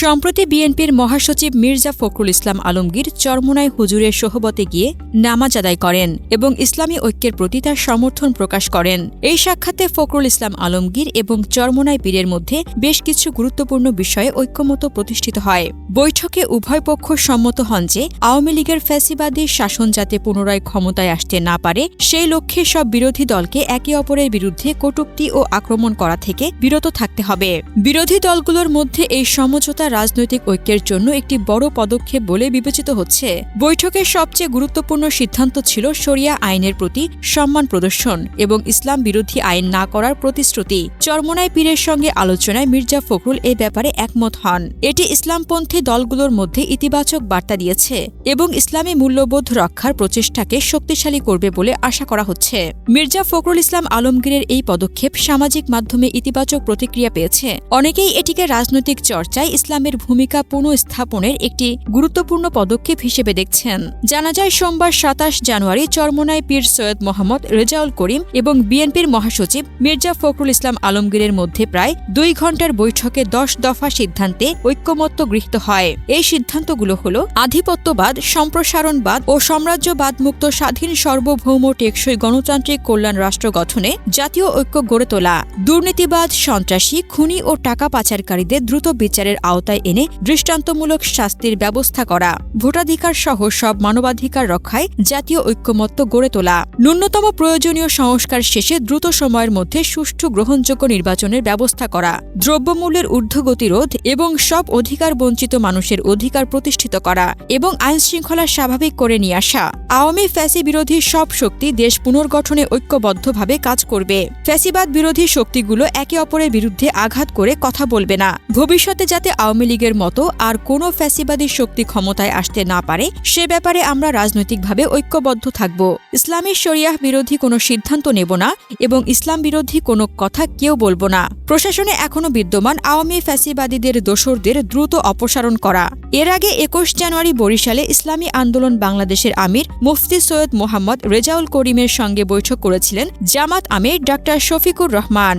সম্প্রতি বিএনপির মহাসচিব মির্জা ফখরুল ইসলাম আলমগীর চরমোনাই হুজুরের সোহবতে গিয়ে নামাজ আদায় করেন এবং ইসলামী ঐক্যের প্রতি তার সমর্থন প্রকাশ করেন। এই সাক্ষাতে ফখরুল ইসলাম আলমগীর এবং চরমোনাই পীরের মধ্যে বেশ কিছু গুরুত্বপূর্ণ বিষয়ে ঐক্যমত প্রতিষ্ঠিত হয়। বৈঠকে উভয় পক্ষ সম্মত হন যে, আওয়ামী লীগের ফ্যাসিবাদী শাসন যাতে পুনরায় ক্ষমতায় আসতে না পারে, সেই লক্ষ্যে সব বিরোধী দলকে একে অপরের বিরুদ্ধে কটূক্তি ও আক্রমণ করা থেকে বিরত থাকতে হবে। বিরোধী দলগুলোর মধ্যে এই সমঝোতা রাজনৈতিক ঐক্যের জন্য একটি বড় পদক্ষেপ বলে বিবেচিত হচ্ছে। বৈঠকের সবচেয়ে গুরুত্বপূর্ণ সিদ্ধান্ত ছিল শরিয়া আইনের প্রতি সম্মান প্রদর্শন এবং ইসলাম বিরোধী আইন না করার প্রতিশ্রুতি। চরমোনাই পীরের সঙ্গে আলোচনায় মির্জা ফখরুল এ ব্যাপারে একমত হন। এটি ইসলামপন্থী দলগুলোর মধ্যে ইতিবাচক বার্তা দিয়েছে এবং ইসলামী মূল্যবোধ রক্ষার প্রচেষ্টাকে শক্তিশালী করবে বলে আশা করা হচ্ছে। মির্জা ফখরুল ইসলাম আলমগীরের এই পদক্ষেপ সামাজিক মাধ্যমে ইতিবাচক প্রতিক্রিয়া পেয়েছে। অনেকেই এটিকে রাজনৈতিক চর্চায় ইসলামের ভূমিকা পুনঃস্থাপনের একটি গুরুত্বপূর্ণ পদক্ষেপ হিসেবে দেখছেন। জানা যায়, সোমবার সাতাশ জানুয়ারি চরমোনাই পীর সৈয়দ মোহাম্মদ রেজাউল করিম এবং বিএনপির মহাসচিব মির্জা ফখরুল ইসলাম আলমগীরের মধ্যে প্রায় দুই ঘণ্টার বৈঠকে দশ দফা সিদ্ধান্তে ঐক্যমত্য গৃহীত হয়। এই সিদ্ধান্তগুলো হল আধিপত্যবাদ, সম্প্রসারণবাদ ও সাম্রাজ্যবাদ মুক্ত স্বাধীন সার্বভৌম টেকসই গণতান্ত্রিক কল্যাণ রাষ্ট্র গঠনে জাতীয় ঐক্য গড়ে তোলা। দুর্নীতিবাদ, সন্ত্রাসী, খুনি ও টাকা পাচারকারীদের দ্রুত বিচারের আওতায় এনে দৃষ্টান্তমূলক শাস্তির ব্যবস্থা করা। ভোটাধিকার সহ সব মানবাধিকার রক্ষায় জাতীয় ঐক্যমত্য গড়ে তোলা। ন্যূনতম প্রয়োজনীয় সংস্কার শেষে দ্রুত সময়ের মধ্যে সুষ্ঠু গ্রহণযোগ্য নির্বাচনের ব্যবস্থা করা। দ্রব্যমূল্যের ঊর্ধ্বগতিরোধ এবং সব অধিকার বঞ্চিত মানুষের অধিকার প্রতিষ্ঠিত করা এবং আইন শৃঙ্খলা স্বাভাবিক করে নিয়ে আসা। আওয়ামী ফ্যাসি বিরোধী সব শক্তি দেশ পুনর্গঠনে ঐক্যবদ্ধভাবে কাজ করবে। ফ্যাসিবাদ বিরোধী শক্তিগুলো একে অপরের বিরুদ্ধে আঘাত করে কথা বলবে না। ভবিষ্যতে যাতে আওয়ামী লীগের মতো আর কোনো ফ্যাসিবাদী শক্তি ক্ষমতায় আসতে না পারে, সে ব্যাপারে আমরা রাজনৈতিকভাবে ঐক্যবদ্ধ থাকব। ইসলামী শরিয়াহ বিরোধী কোনো সিদ্ধান্ত নেব না এবং ইসলাম বিরোধী কোনো কথা কেউ বলব না। প্রশাসনে এখনও বিদ্যমান আওয়ামী ফ্যাসিবাদীদের দোসরদের দ্রুত অপসারণ করা। এর আগে একুশ জানুয়ারি বরিশালে ইসলামী আন্দোলন বাংলাদেশের আমির মুফতি সৈয়দ মোহাম্মদ রেজাউল করিমের সঙ্গে বৈঠক করেছিলেন জামাত আমির ডাক্তার শফিকুর রহমান।